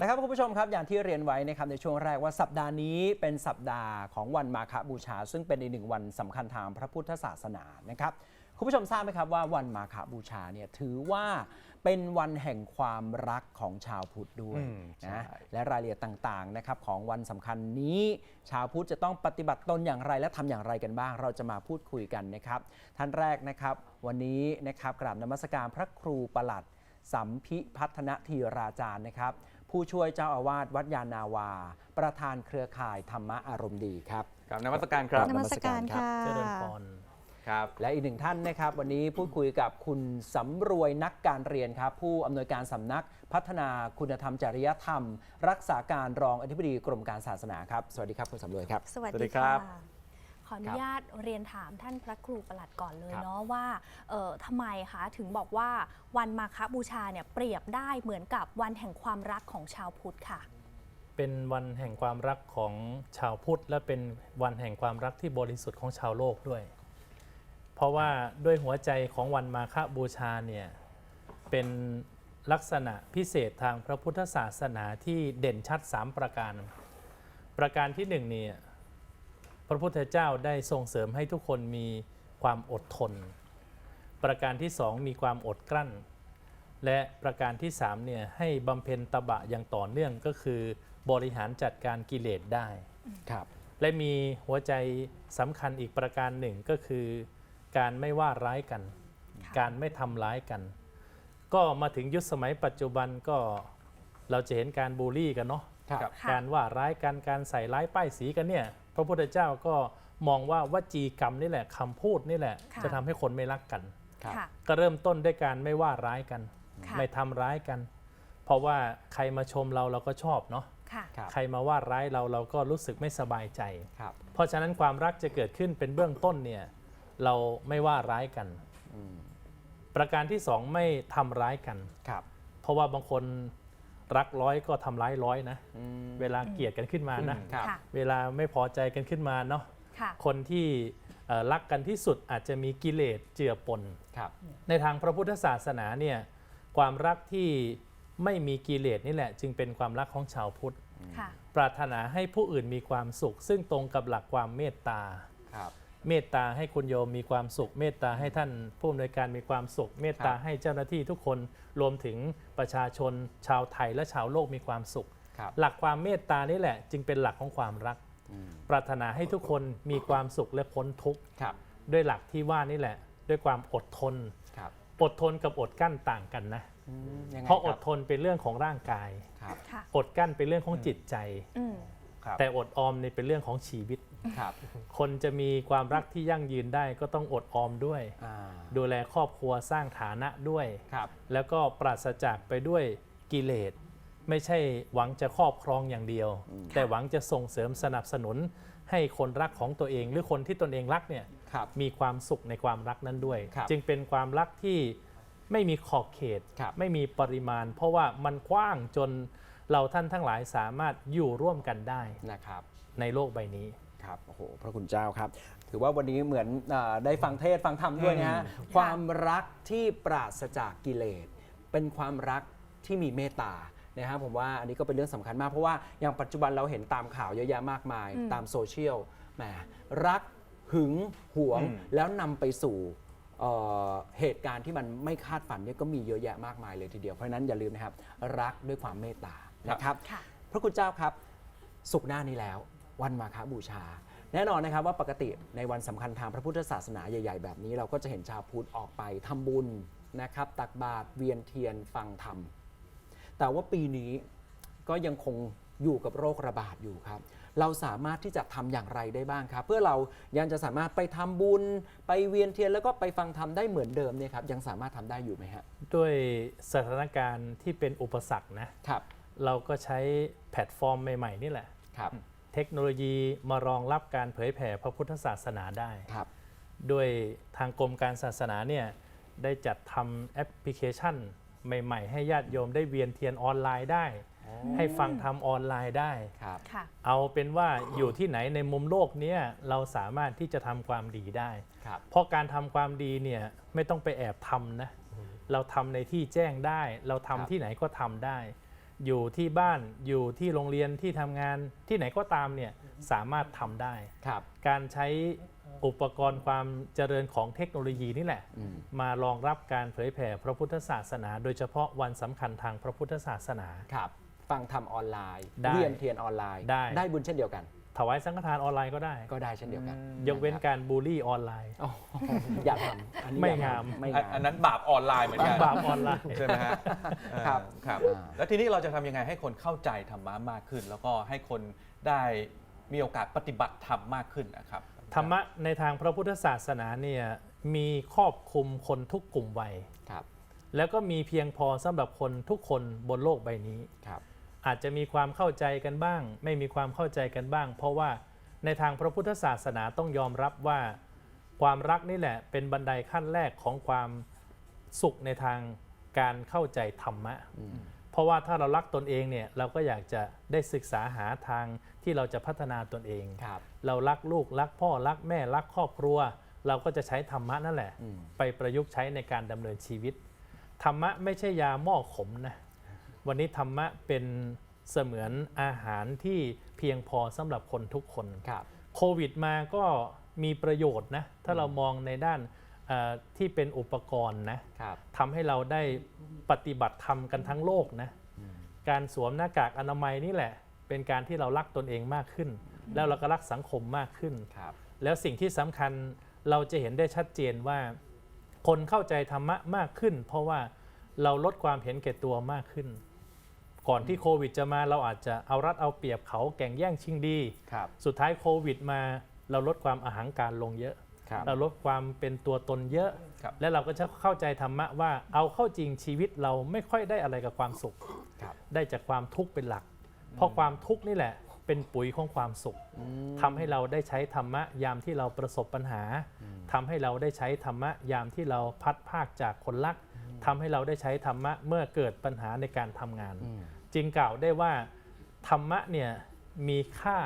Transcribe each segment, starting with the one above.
นะครับคุณผู้ชมครับอย่างที่เรียนไว้นะครับในช่วงแรกว่าสัปดาห์นี้เป็นสัปดาห์ของวันมาฆบูชา ซึ่งเป็นอีกหนึ่งวันสำคัญทางพระพุทธศาสนานะครับคุณผู้ชมทราบไหมครับว่าวันมาฆบูชาเนี่ยถือว่าเป็นวันแห่งความรักของชาวพุทธด้วยอืมใช่นะและรายละเอียดต่างๆนะครับของวันสำคัญนี้ ชาวพุทธจะต้องปฏิบัติตนอย่างไรและทำอย่างไรกันบ้าง เราจะมาพูดคุยกันนะครับ ท่านแรกนะครับ วันนี้นะครับกราบนมัสการพระครูประหลัดสัมพิพัฒนทีราจารย์นะครับ ผู้ช่วยเจ้าอาวาสวัดยานาวา ประธานเครือข่ายธรรมะอารมณ์ดีครับ กับนมัสการครับนมัสการค่ะ เจริญพร ครับ และอีกหนึ่งท่านนะครับ วันนี้พูดคุยกับคุณสำรวยนักการเรียนครับ ผู้อำนวยการสำนักพัฒนาคุณธรรมจริยธรรม รักษาการรองอธิบดีกรมการศาสนาครับ สวัสดีครับคุณสำรวยครับ สวัสสวัสดีดีครัค่ะบ ขออนุญาตเรียนถามท่านพระครูประหลัดก่อนเลยครับเนาะว่าเอ่อทำไมคะถึงบอกว่าวันมาฆบูชาเนี่ยเปรียบได้เหมือนกับวันแห่งความรักของชาวพุทธค่ะ เป็นวันแห่งความรักของชาวพุทธ และเป็นวันแห่งความรักที่บริสุทธิ์ของชาวโลกด้วย เพราะว่าด้วยหัวใจของวันมาฆบูชาเนี่ยเป็นลักษณะพิเศษทางพระพุทธศาสนาที่เด่นชัด 3 ประการ ประการที่หนึ่งเนี่ย พระพุทธเจ้าได้ส่งเสริมให้ทุกคนมีความอดทน ประการที่สองมีความอดกลั้น และประการที่3เนี่ยให้บำเพ็ญตบะอย่างต่อเนื่องก็คือบริหารจัดการกิเลสได้ครับและมีหัวใจสำคัญอีกประการหนึ่งก็คือการไม่ว่าร้ายกันค่ะการไม่ทำร้ายกัน ก็มาถึงยุคสมัยปัจจุบันก็เราจะเห็นการบูลลี่กันเนาะครับครับค่ะการว่าร้ายกันการใส่ร้ายป้ายสีกันเนี่ย พระพุทธเจ้าก็มองว่าวจีกรรมนี่แหละคำพูดนี่แหละ ค่ะ จะทำให้คนไม่รักกันครับค่ะ ก็เริ่มต้นด้วยการไม่ว่าร้ายกัน ค่ะ ไม่ทำร้ายกัน เพราะว่าใครมาชมเราเราก็ชอบเนาะค่ะ ครับ ใครมาว่าร้ายเราเราก็รู้สึกไม่สบายใจ ครับเพราะฉะนั้นความรักจะเกิดขึ้นเป็นเบื้องต้นเนี่ยเราไม่ว่าร้ายกัน อืมประการที่สองไม่ทำร้ายกัน ครับ เพราะว่าบางคน รักร้อยก็ทำร้ายร้อยนะ อืม เวลาเกลียดกันขึ้นมานะอืมครับ ค่ะเวลาไม่พอใจกันขึ้นมาเนาะ ค่ะ คนที่เอ่อรักกันที่สุดอาจจะมีกิเลสเจือปน ครับ ในทางพระพุทธศาสนาเนี่ยความรักที่ไม่มีกิเลสนี่แหละ จึงเป็นความรักของชาวพุทธ ค่ะ ปรารถนาให้ผู้อื่นมีความสุข ซึ่งตรงกับหลักความเมตตา ครับ เมตตาให้คุณโยมมีความสุข เมตตาให้ท่านผู้อำนวยการมีความสุข เมตตาครับให้เจ้าหน้าที่ทุกคนรวมถึงประชาชน ชาวไทยและชาวโลกมีความสุข ครับ หลักความเมตตานี่แหละ จึงเป็นหลักของความรัก อืมปรารถนาให้ทุกคนมีความสุขและพ้นทุกข์ครับ ด้วยหลักที่ว่านี่แหละ ด้วยความอดทน ครับอดทนกับอดกั้นต่างกันนะอืมยังไงเพราะคอบดทนเป็นเรื่องของร่างกาย ครับ ค่ะ อดกั้นเป็นเรื่องของจิตใจ อืม ครับ แต่อดออมนี่เป็นเรื่องของชีวิต ครับคนจะมีความรักที่ยั่งยืนได้ก็ต้องอดออมด้วย อ่า ดูแลครอบครัวสร้างฐานะด้วย ครับ แล้วก็ปราศจากไปด้วยกิเลส ไม่ใช่หวังจะครอบครองอย่างเดียว แต่หวังจะส่งเสริมสนับสนุน ให้คนรักของตัวเอง หรือคนที่ตนเองรักเนี่ยครับ มีความสุขในความรักนั้นด้วย ครับจึงเป็นความรักที่ไม่มีขอบเขต ครับ ไม่มีปริมาณ เพราะว่ามันกว้างจนเราท่านทั้งหลายสามารถอยู่ร่วมกันได้นะครับ ในโลกใบนี้ ครับโอ้โหพระคุณเจ้าครับ ถือว่าวันนี้เหมือนอาได้ฟังเทศน์ฟังธรรมด้วยนะฮะความรักที่ปราศจากกิเลส เป็นความรักที่มีเมตตานะฮะผมว่าอันนี้ก็เป็นเรื่องสำคัญมาก เพราะว่าอย่างปัจจุบันเราเห็นตามข่าวเยอะแยะมากมายอืมตามโซเชียลแหมรักหึงหวงอืมแล้วนำไปสู่เอ่อเหตุการณ์ที่มันไม่คาดฝันเนี่ยก็มีเยอะแยะมากมายเลยทีเดียวเพราะฉะนั้นอย่าลืมนะครับ รักด้วยความเมตตานะครับ ค่ะ พระคุณเจ้าครับ สุขหน้านี้แล้ว วันมาฆบูชา แน่นอนนะครับว่าปกติในวันสำคัญทางพระพุทธศาสนาใหญ่ ๆ แบบนี้ เราก็จะเห็นชาวพุทธออกไปทำบุญนะครับตักบาตรเวียนเทียนฟังธรรม แต่ว่าปีนี้ก็ยังคงอยู่กับโรคระบาดอยู่ครับ เราสามารถที่จะทำอย่างไรได้บ้างครับ เพื่อเรายังจะสามารถไปทำบุญ ไปเวียนเทียนแล้วก็ไปฟังธรรมได้เหมือนเดิมเนี่ยครับยังสามารถทำได้อยู่ไหมฮะด้วยสถานการณ์ที่เป็นอุปสรรคนะครับ เราก็ใช้แพลตฟอร์มใหม่ ๆ นี่แหละครับ เทคโนโลยีมารองรับการเผยแผ่พระพุทธศาสนาได้ ครับด้วยทางกรมการศาสนาเนี่ยได้จัดทำแอปพลิเคชัน ใหม่ ๆ ให้ญาติโยมได้เวียนเทียนออนไลน์ได้ ให้ฟังทำออนไลน์ได้ ครับค่ะ เอาเป็นว่าอยู่ที่ไหนในมุมโลกเนี้ยเราสามารถที่จะทำความดีได้ ครับ เพราะการทำความดีเนี่ยไม่ต้องไปแอบทำนะ เราทำในที่แจ้งได้ เราทำครับที่ไหนก็ทำได้ อยู่ที่บ้านอยู่ที่โรงเรียนที่ทำงานที่ไหนก็ตามเนี่ยสามารถทำได้ ครับ การใช้อุปกรณ์ความเจริญของเทคโนโลยีนี่แหละ อืม มารองรับการเผยแผ่พระพุทธศาสนา โดยเฉพาะวันสำคัญทางพระพุทธศาสนา ครับ ฟังทำออนไลน์ ได้เรียนเทียนออนไลน์ ได้ ได้บุญเช่นเดียวกัน ถวายสังฆทานออนไลน์ก็ได้ ก็ได้เช่นเดียวกันยกเว้นการบูลลี่ออนไลน์โอ้โหอย่าทำอันนี้ไม่อย่งามทำไม่อันงาม อันนั้นบาปออนไลน์เหมือนกันบาปออนไลน์ใช่ไหมฮะครับเออครับอ่าแล้วทีนี้เราจะทำยังไงให้คนเข้าใจธรรมะมากขึ้น แล้วก็ให้คนได้มีโอกาสปฏิบัติธรรมมากขึ้นนะครับ ธรรมะในทางพระพุทธศาสนาเนี่ยมีครอบคลุมคนทุกกลุ่มวัยครับ แล้วก็มีเพียงพอสำหรับคนทุกคนบนโลกใบนี้ครับ อาจจะมีความเข้าใจกันบ้าง ไม่มีความเข้าใจกันบ้าง เพราะว่าในทางพระพุทธศาสนาต้องยอมรับว่า ความรักนี่แหละเป็นบันไดขั้นแรกของความสุขในทางการเข้าใจธรรมะอืมเพราะว่าถ้าเรารักตนเองเนี่ยเราก็อยากจะได้ศึกษาหาทางที่เราจะพัฒนาตนเองครับเรารักลูกรักพ่อรักแม่รักครอบครัว เราก็จะใช้ธรรมะนั่นแหละอืมไปประยุกต์ใช้ในการดำเนินชีวิต ธรรมะไม่ใช่ยาหม้อขมนะ วันนี้ธรรมะเป็นเสมือนอาหารที่เพียงพอสำหรับคนทุกคนครับโควิดมาก็มีประโยชน์นะ ถ้าเรามองในด้านเอ่อที่เป็นอุปกรณ์นะครับทำให้เราได้ปฏิบัติธรรมกันทั้งโลกนะ การสวมหน้ากากอนามัยนี่แหละ เป็นการที่เรารักตนเองมากขึ้น แล้วเราก็รักสังคมมากขึ้นครับแล้วสิ่งที่สำคัญเราจะเห็นได้ชัดเจนว่า คนเข้าใจธรรมะมากขึ้น เพราะว่าเราลดความเห็นแก่ตัวมากขึ้น ก่อนที่โควิดจะมาเราอาจจะเอารัดเอาเปรียบเขาแก่งแย่งชิงดี ครับสุดท้ายโควิดมาเราลดความอาหังการลงเยอะ ครับ เราลดความเป็นตัวตนเยอะ ครับ และเราก็จะเข้าใจธรรมะว่าเอาเข้าจริงชีวิตเราไม่ค่อยได้อะไรกับความสุข ครับ ได้จากความทุกข์เป็นหลัก เพราะความทุกข์นี่แหละ เป็นปุ๋ยของความสุขอืมทำให้เราได้ใช้ธรรมะยามที่เราประสบปัญหาทำให้เราได้ใช้ธรรมะยามที่เราพัดภาคจากคนรักทำให้เราได้ใช้ธรรมะเมื่อเกิดปัญหาในการทำงาน อืม จึงกล่าวได้ว่าธรรมะเนี่ยมีค่า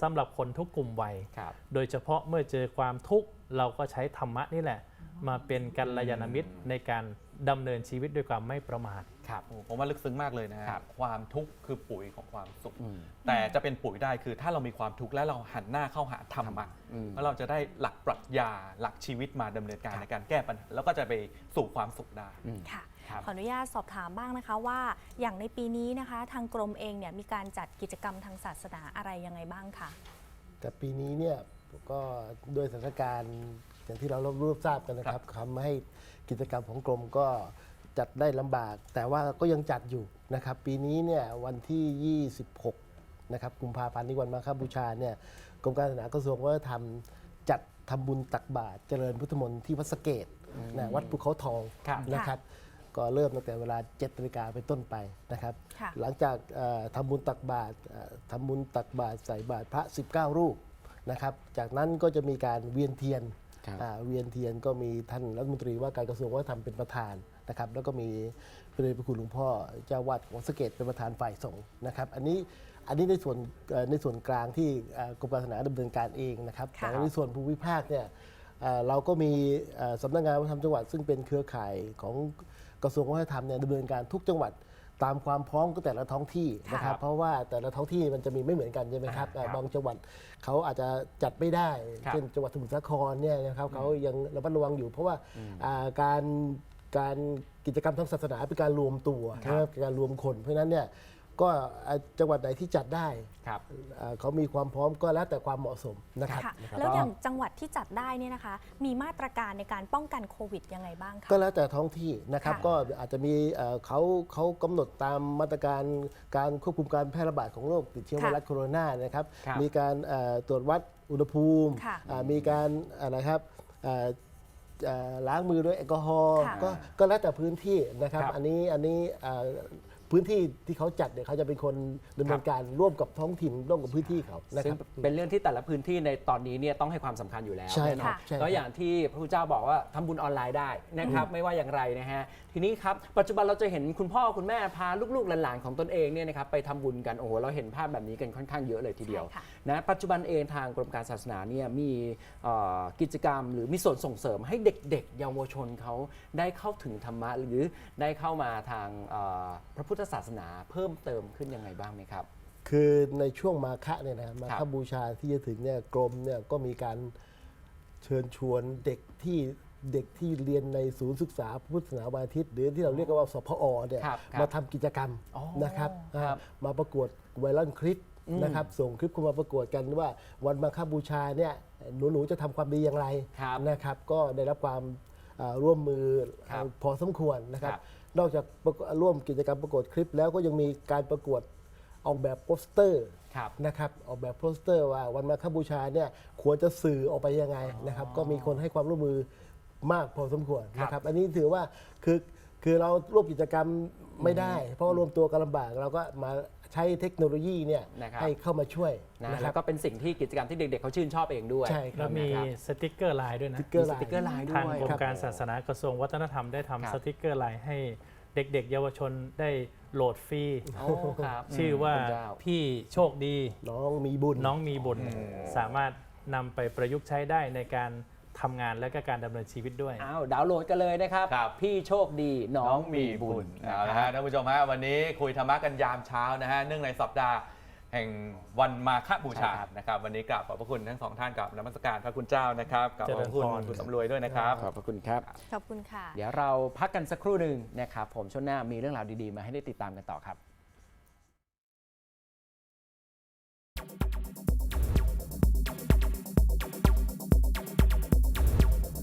สำหรับคนทุกกลุ่มวัยครับโดยเฉพาะเมื่อเจอความทุกข์เราก็ใช้ธรรมะนี่แหละ มาเป็นกัลยาณมิตรในการดำเนินชีวิตด้วยความไม่ประมาท ครับโอ้ผมว่าลึกซึ้งมากเลยนะฮะครับความทุกข์คือปุ๋ยของความสุข อืมแต่จะเป็นปุ๋ยได้คือถ้าเรามีความทุกข์และเราหันหน้าเข้าหาธรรมะอืม แล้วเราจะได้หลักปรัชญาหลักชีวิตมาดำเนินการครับในการแก้ปัญหาแล้วก็จะไปสู่ความสุขได้ อืม ค่ะ ครับ ขออนุญาตสอบถามบ้างนะคะว่าอย่างในปีนี้นะคะ ทางกรมเองเนี่ยมีการจัดกิจกรรมทางศาสนาอะไรยังไงบ้างคะ แต่ปีนี้เนี่ยก็ด้วยสถานการณ์อย่างที่เรารู้ทราบกันนะครับทำให้กิจกรรมของกรมก็ จัดได้ลำบาก แต่ว่าก็ยังจัดอยู่นะครับ ปีนี้เนี่ยวันที่ 26 นะครับกุมภาพันธ์นี้วันมาฆบูชาเนี่ยกรมการศาสนากระทรวงวัฒนธรรมจัดทำบุญตักบาตรเจริญพุทธมนต์ที่วัดสะเกตนะวัดภูเขาทองครับนะครับ ก็เริ่มตั้งแต่เวลา7นาฬิกาเป็นต้นไปนะครับค่ะหลังจากเอ่อทำบุญตักบาตรเอ่อทำบุญตักบาตรใส่บาตรพระ 19 รูปนะครับ จากนั้นก็จะมีการเวียนเทียนครับอ่าเวียนเทียนก็มีท่านรัฐมนตรีว่าการกระทรวงวัฒนธรรมเป็นประธาน นะครับแล้วก็มีพระเดชพระคุณหลวงพ่อเจ้าวัดของสะเกตเป็นประธานฝ่ายสงฆ์นะครับ อันนี้อันนี้ในส่วนเอ่อในส่วนกลางที่เอ่อกรมการศาสนาดำเนินการเองนะครับค่ะแต่ในส่วนภูมิภาคเนี่ยเอ่อเราก็มีเอ่อสำนักงานวัฒนธรรมจังหวัด ซึ่งเป็นเครือข่ายของกระทรวงวัฒนธรรมเนี่ยดำเนินการทุกจังหวัดตามความพร้อมของแต่ละท้องที่นะครับ เพราะว่าแต่ละท้องที่มันจะมีไม่เหมือนกันใช่ไหมครับครับบางจังหวัดเขาอาจจะจัดไม่ได้ครับเช่นจังหวัดสมุทรสาครเนี่ยนะครับเขายังระมัดระวังอยู่ เพราะว่าอ่าการ การกิจกรรมทางศาสนาเป็นการรวมตัวครับนะครับเป็นการรวมคน เพราะฉะนั้นเนี่ยก็อ่าจังหวัดไหนที่จัดได้ครับอ่าเขามีความพร้อมก็แล้วแต่ความเหมาะสมนะครับค่ะนะครับแล้วอย่างจังหวัดที่จัดได้เนี่ยนะคะ มีมาตรการในการป้องกันโควิดยังไงบ้างคะก็แล้วแต่ท้องที่นะครับค่ะก็อาจจะมีเอ่อเขาเขากำหนดตามมาตรการการควบคุมการแพร่ระบาดของโรคติดเชื้อไวรัสโคโรนานะครับครับมีการเอ่อตรวจวัดอุณหภูมิค่ะอ่ามีการอะไรครับเอ่อเอ่อ ล้างมือด้วยแอลกอฮอล์ค่ะก็ก็แล้วแต่พื้นที่นะครับ ครับ อันนี้อันนี้เอ่อ พื้นที่ที่เขาจัดเนี่ยเขาจะเป็นคนดำเนินการร่วมกับท้องถิ่นร่วมกับพื้นที่เขานะคซึ่งรับ เป็นเรื่องที่แต่ละพื้นที่ในตอนนี้เนี่ยต้องให้ความสำคัญอยู่แล้วใช่แน่นอนครับใช่ครับก็อย่างที่พระพุทธเจ้าบอกว่าทำบุญออนไลน์ได้นะครับไม่ว่าอย่างไรนะฮะทีนี้ครับปัจจุบันเราจะเห็นคุณพ่อคุณแม่พาลูกๆหลานๆของตนเองเนี่ยนะครับไปทำบุญกันโอ้โหเราเห็นภาพแบบนี้กันค่อนข้างเยอะเลยทีเดียวใช่ค่ะ นะปัจจุบันเองทางกรมการศาสนาเนี่ยมีเอ่อกิจกรรม หรือมีส่วนส่งเสริมให้เด็ก ๆ เยาวชนเขาได้เข้าถึงธรรมะหรือได้เข้ามาทางเอ่อพระพุทธธศาสนาเพิ่มเติมขึ้นยังไงบ้างไหมครับ คือในช่วงมาฆะเนี่ยนะมาครัฆบบูชาที่จะถึงเนี่ยกรมเนี่ยก็มีการเชิญชวนเด็กที่เด็กที่เรียนในศูนย์ศึกษาพุทธศาสนาวันอาทิตย์ หรือที่เราเรียกกันว่าสพอเนี่ยครับครับมาทำกิจกรรมอ๋อนะครับครับอ่ามาประกวดไวรัลคลิปนะครับส่งคลิปเข้ามาประกวดกันว่าวันมาฆบูชาเนี่ยหนูๆจะทำความดีอย่างไรครับนะครับ ก็ได้รับความอ่าร่วมมือครับพอสมควรนะครับครับ นอกจากประกวดร่วมกิจกรรมประกวดคลิป แล้วก็ยังมีการประกวดออกแบบโปสเตอร์ครับ นะครับออกแบบโปสเตอร์ว่าวันมาฆบูชาเนี่ยควรจะสื่อออกไปยังไงนะครับ ก็มีคนให้ความร่วมมือมากพอสมควรครับ นะครับ อันนี้ถือว่าคือคือเราร่วมกิจกรรมไม่ได้ เพราะว่ารวมตัวกันลำบากเราก็มา ใช้เทคโนโลยีเนี่ยนะครับ ให้เข้ามาช่วยนะนะคแล้รับ วก็เป็นสิ่งที่กิจกรรมที่เด็กๆเขาชื่นชอบเองด้วยใช่คแล้รับวมีนะครับสติกเกอร์ไลน์ด้วยนะสติ๊กเกอร์มีสไลติกเกอร์น์ไลน์ด้ทางวย กรมครับการศาสนากระทรวงวัฒนธรรมได้ครับทำสติกเกอร์ไลน์ให้เด็กๆ เยาวชนได้โหลดฟรีโอ้ครับชื่อว่าคุณเจ้ พี่โชคดีน้องมีบุญ น้องมีบุญ สามารถนำไปประยุกต์ใช้ได้ในการ ทำงานและก็การดำเนินชีวิตด้วย อ้าวดาวน์โหลดกันเลยนะครับ ครับ พี่โชคดีน้อน้องงมีมีบุบุญญนะเอาละครัฮะบท่านผู้ชมฮะวันนี้คุยธรรมะกันยามเช้านะฮะเนื่องในสัปดาห์แห่งวันมาฆบูชาใช่ครับนะครับ วันนี้กราบขอบพระคุณทั้งสองท่านกับนมัสการพระคุณเจ้านะครับกับขอบพระคุณเจริญพร คุณสำรวยด้วยนะครับ ขอบพระคุณครับ ขอบคุณค่ะ เดี๋ยวเราพักกันสักครู่หนึ่งนะครับ ผมช่วงหน้ามีเรื่องราวดีๆ มาให้ได้ติดตามกันต่อครับ